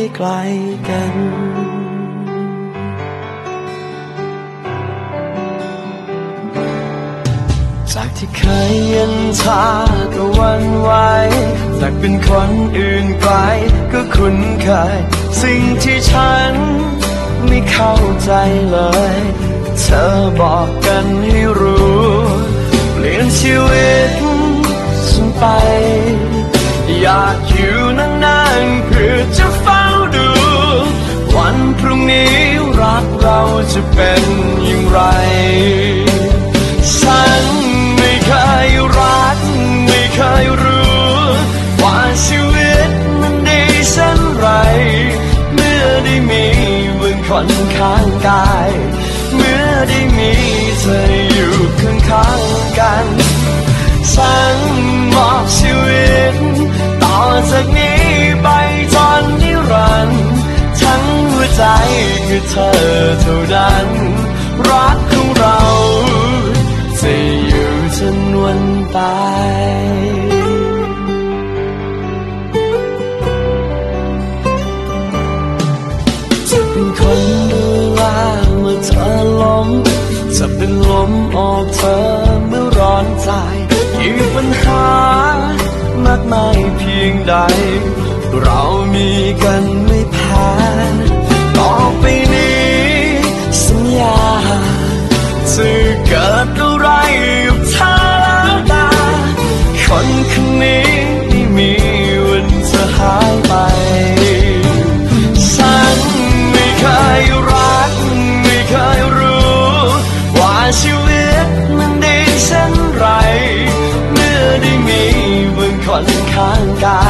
ให้ไกลกัน จากที่เคยย็นชาก็วันไหวจากเป็นคนอื่นไกลก็คุ้นเคย สิ่งที่ฉันไม่เข้าใจเลย เธอบอกกันให้รู้ เปลี่ยนชีวิตฉันไป อยากอยู่นานๆเพื่อจะเฝ้าดูวัน จะเป็นอย่างไร ฉันไม่เคยรัก ไม่เคยรู้ ว่าชีวิตมันดีเช่นไร เมื่อได้มีมึงคนข้างกาย เมื่อได้มีเธออยู่ข้างข้างกัน ฉันมอบชีวิต ต่อจากนี้ ใจคือเธอเท่านั้น รักของเราจะอยู่จนวันตายจะเป็นคนดูแลเมื่อเธอล้มจะเป็นลมออกเธอเมื่อร้อนใจกี่ปัญหามากมายเพียงใด เรามีกัน จะเกิดอะไรกับเธอแล้วตาคนคนนี้ไม่มีวันจะหายไป ฉันไม่เคยรัก ไม่เคยรู้ ว่าชีวิตมันดีเช่นไร เมื่อได้มีบางคนข้างกาย